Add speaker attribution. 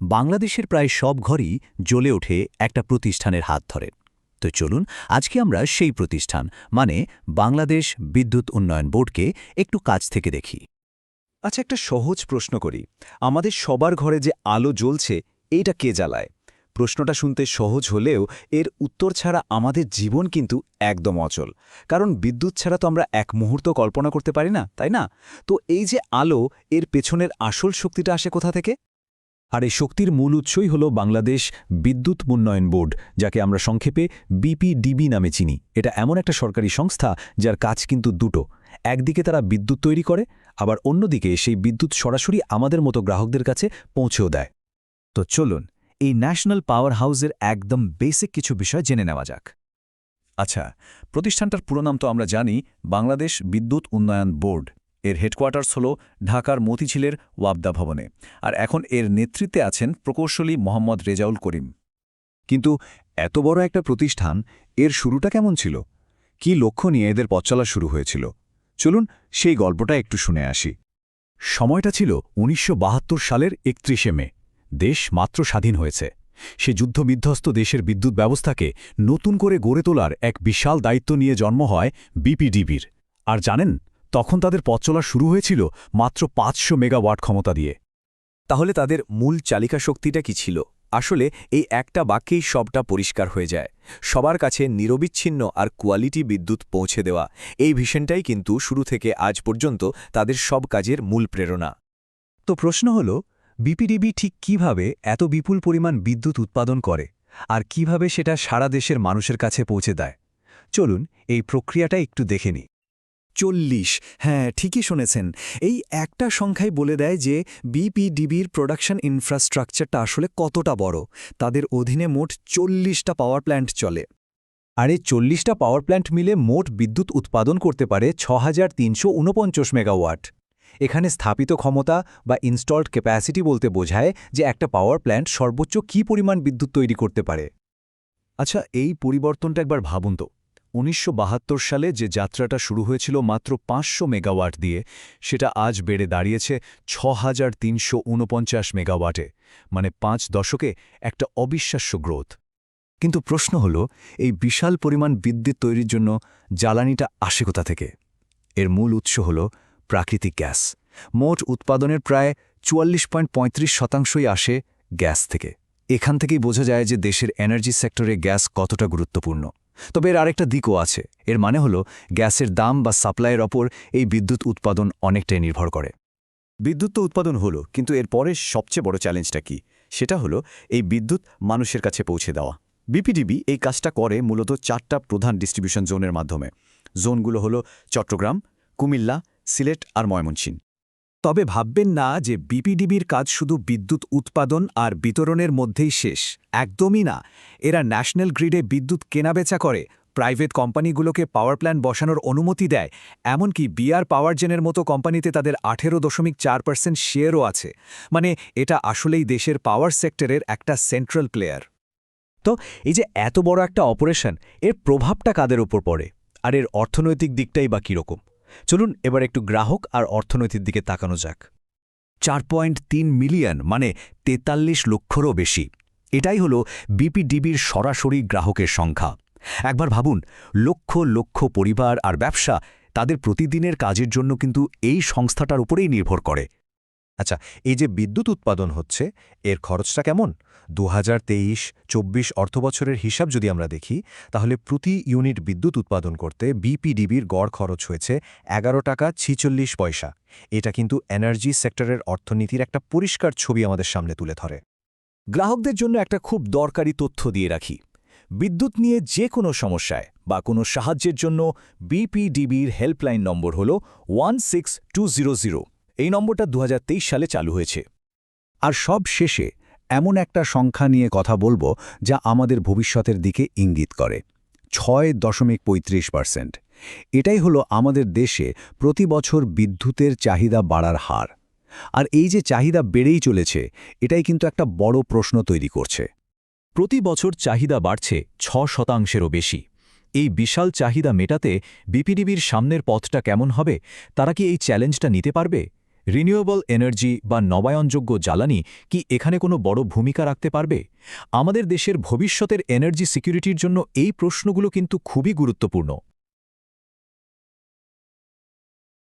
Speaker 1: বাংলাদেশের প্রায় সব ঘরই জ্বলে ওঠে একটা প্রতিষ্ঠানের হাত ধরে। তো চলুন, আজকে আমরা সেই প্রতিষ্ঠান মানে বাংলাদেশ বিদ্যুৎ উন্নয়ন বোর্ডকে একটু কাছ থেকে দেখি।
Speaker 2: আচ্ছা একটা সহজ প্রশ্ন করি। আমাদের সবার ঘরে যে আলো জ্বলছে, এইটা কে জ্বালায়? প্রশ্নটা শুনতে সহজ হলেও এর উত্তর ছাড়া আমাদের জীবন কিন্তু একদম অচল। কারণ বিদ্যুৎ ছাড়া তো আমরা এক মুহূর্ত কল্পনা করতে পারি না, তাই না? তো এই যে আলো, এর পেছনের আসল শক্তিটা আসে কোথা থেকে?
Speaker 3: আর এই শক্তির মূল উৎসই হল বাংলাদেশ বিদ্যুৎ উন্নয়ন বোর্ড, যাকে আমরা সংক্ষেপে বিপিডিবি নামে চিনি। এটা এমন একটা সরকারি সংস্থা যার কাজ কিন্তু দুটো। একদিকে তারা বিদ্যুৎ তৈরি করে, আবার অন্যদিকে সেই বিদ্যুৎ সরাসরি আমাদের মতো গ্রাহকদের কাছে পৌঁছেও দেয়।
Speaker 2: তো চলুন, এই ন্যাশনাল পাওয়ার হাউসের একদম বেসিক কিছু বিষয় জেনে নেওয়া যাক।
Speaker 3: আচ্ছা প্রতিষ্ঠানটার পুরো নাম তো আমরা জানি, বাংলাদেশ বিদ্যুৎ উন্নয়ন বোর্ড। এর হেডকোয়ার্টার্স হল ঢাকার মতিঝিলের ওয়াবদা ভবনে। আর এখন এর নেতৃত্বে আছেন প্রকৌশলী মোহাম্মদ রেজাউল করিম।
Speaker 2: কিন্তু এত বড় একটা প্রতিষ্ঠান, এর শুরুটা কেমন ছিল? কি লক্ষ্য নিয়ে এদের পথচলা শুরু হয়েছিল? চলুন সেই গল্পটা একটু শুনে আসি।
Speaker 3: সময়টা ছিল উনিশশো বাহাত্তর সালের একত্রিশে মে। দেশ মাত্র স্বাধীন হয়েছে। সে যুদ্ধবিধ্বস্ত দেশের বিদ্যুৎ ব্যবস্থাকে নতুন করে গড়ে তোলার এক বিশাল দায়িত্ব নিয়ে জন্ম হয় বিপিডিবির। আর জানেন তখন তাদের পথ চলা শুরু হয়েছিল মাত্র পাঁচশো মেগাওয়াট ক্ষমতা দিয়ে।
Speaker 2: তাহলে তাদের মূল চালিকা শক্তিটা কি ছিল? আসলে এই একটা বাক্যেই সবটা পরিষ্কার হয়ে যায়। সবার কাছে নিরবিচ্ছিন্ন আর কোয়ালিটি বিদ্যুৎ পৌঁছে দেওয়া, এই ভিশনটাই কিন্তু শুরু থেকে আজ পর্যন্ত তাদের সব কাজের মূল প্রেরণা। তো প্রশ্ন হল, বিপিডিবি ঠিক কীভাবে এত বিপুল পরিমাণ বিদ্যুৎ উৎপাদন করে? আর কীভাবে সেটা সারা দেশের মানুষের কাছে পৌঁছে দেয়? চলুন এই প্রক্রিয়াটা একটু দেখে নিই। চল্লিশ। হ্যাঁ ঠিকই শুনেছেন। এই একটা সংখ্যাই বলে দেয় যে বিপিডিবির প্রোডাকশন ইনফ্রাস্ট্রাকচারটা আসলে কতটা বড়। তাদের অধীনে মোট চল্লিশটা পাওয়ার প্ল্যান্ট চলে। আর এই চল্লিশটা পাওয়ার প্ল্যান্ট মিলে মোট বিদ্যুৎ উৎপাদন করতে পারে ছ মেগাওয়াট এখানে স্থাপিত ক্ষমতা বা ইনস্টলড ক্যাপাসিটি বলতে বোঝায় যে একটা পাওয়ার প্ল্যান্ট সর্বোচ্চ কী পরিমাণ বিদ্যুৎ তৈরি করতে পারে। আচ্ছা এই পরিবর্তনটা একবার ভাবুন তো। উনিশশো বাহাত্তর সালে যে যাত্রাটা শুরু হয়েছিল মাত্র পাঁচশো মেগাওয়াট দিয়ে, সেটা আজ বেড়ে দাঁড়িয়েছে ছ হাজার মেগাওয়াটে মানে পাঁচ দশকে একটা অবিশ্বাস্য গ্রোথ। কিন্তু প্রশ্ন হল, এই বিশাল পরিমাণ বিদ্যুৎ তৈরির জন্য জ্বালানিটা আসে কোথা থেকে? এর মূল উৎস হল প্রাকৃতিক গ্যাস। মোট উৎপাদনের প্রায় চুয়াল্লিশ পয়েন্ট পঁয়ত্রিশ শতাংশই আসে গ্যাস থেকে। এখান থেকেই বোঝা যায় যে দেশের এনার্জি সেক্টরে গ্যাস কতটা গুরুত্বপূর্ণ। তবে এর আরেকটা দিকও আছে। এর মানে হল, গ্যাসের দাম বা সাপ্লাইয়ের ওপর এই বিদ্যুৎ উৎপাদন অনেকটাই নির্ভর করে। বিদ্যুৎ তো উৎপাদন হলো, কিন্তু এর পরে সবচেয়ে বড় চ্যালেঞ্জটা কি? সেটা হলো, এই বিদ্যুৎ মানুষের কাছে পৌঁছে দেওয়া। বিপিডিবি এই কাজটা করে মূলত চারটা প্রধান ডিস্ট্রিবিউশন জোনের মাধ্যমে। জোনগুলো হলো চট্টগ্রাম, কুমিল্লা, সিলেট আর ময়মনসিংহ। তবে ভাববেন না যে বিপিডিবির কাজ শুধু বিদ্যুৎ উৎপাদন আর বিতরণের মধ্যেই শেষ। একদমই না। এরা ন্যাশনাল গ্রিডে বিদ্যুৎ কেনাবেচা করে, প্রাইভেট কোম্পানিগুলোকে পাওয়ার প্ল্যান্ট বসানোর অনুমতি দেয়, এমনকি বিআর পাওয়ার জেনের মতো কোম্পানিতে তাদের আঠেরো দশমিক চার পার্সেন্ট শেয়ারও আছে। মানে এটা আসলেই দেশের পাওয়ার সেক্টরের একটা সেন্ট্রাল প্লেয়ার। তো এই যে এত বড় একটা অপারেশন, এর প্রভাবটা কাদের উপর পড়ে? আর এর অর্থনৈতিক দিকটাই বা কীরকম? চলুন এবার একটু গ্রাহক আর অর্থনৈতিক দিকে তাকানো যাক। চার পয়েন্ট তিন মিলিয়ন মানে তেতাল্লিশ লক্ষরও বেশি। এটাই হল বিপিডিবির সরাসরি গ্রাহকের সংখ্যা। একবার ভাবুন, লক্ষ লক্ষ পরিবার আর ব্যবসা তাদের প্রতিদিনের কাজের জন্য কিন্তু এই সংস্থাটার উপরেই নির্ভর করে। আচ্ছা এই যে বিদ্যুৎ উৎপাদন হচ্ছে, এর খরচটা কেমন? দু হাজার তেইশ, চব্বিশ অর্থবছরের হিসাব যদি আমরা দেখি, তাহলে প্রতি ইউনিট বিদ্যুৎ উৎপাদন করতে বিপিডিবির গড় খরচ হয়েছে এগারো টাকা ছিচল্লিশ পয়সা। এটা কিন্তু এনার্জি সেক্টরের অর্থনীতির একটা পরিষ্কার ছবি আমাদের সামনে তুলে ধরে। গ্রাহকদের জন্য একটা খুব দরকারি তথ্য দিয়ে রাখি। বিদ্যুৎ নিয়ে যে কোনো সমস্যায় বা কোনো সাহায্যের জন্য বিপিডিবির হেল্পলাইন নম্বর হল one six two zero zero. এই নম্বরটা দু হাজার তেইশ সালে চালু হয়েছে। আর সব শেষে এমন একটা সংখ্যা নিয়ে কথা বলব যা আমাদের ভবিষ্যতের দিকে ইঙ্গিত করে। ছয় দশমিক পঁয়ত্রিশ পার্সেন্ট। এটাই হলো আমাদের দেশে প্রতি বছর বিদ্যুতের চাহিদা বাড়ার হার। আর এই যে চাহিদা বেড়েই চলেছে, এটাই কিন্তু একটা বড় প্রশ্ন তৈরি করছে। প্রতি বছর চাহিদা বাড়ছে ছ শতাংশেরও বেশি। এই বিশাল চাহিদা মেটাতে বিপিডিবির সামনের পথটা কেমন হবে, তারা কি এই চ্যালেঞ্জটা নিতে পারবে?
Speaker 3: রিনিউয়েবল এনার্জি বা নবায়নযোগ্য জ্বালানি কি এখানে কোনো বড় ভূমিকা রাখতে পারবে? আমাদের দেশের ভবিষ্যতের এনার্জি সিকিউরিটির জন্য এই প্রশ্নগুলো কিন্তু খুবই গুরুত্বপূর্ণ।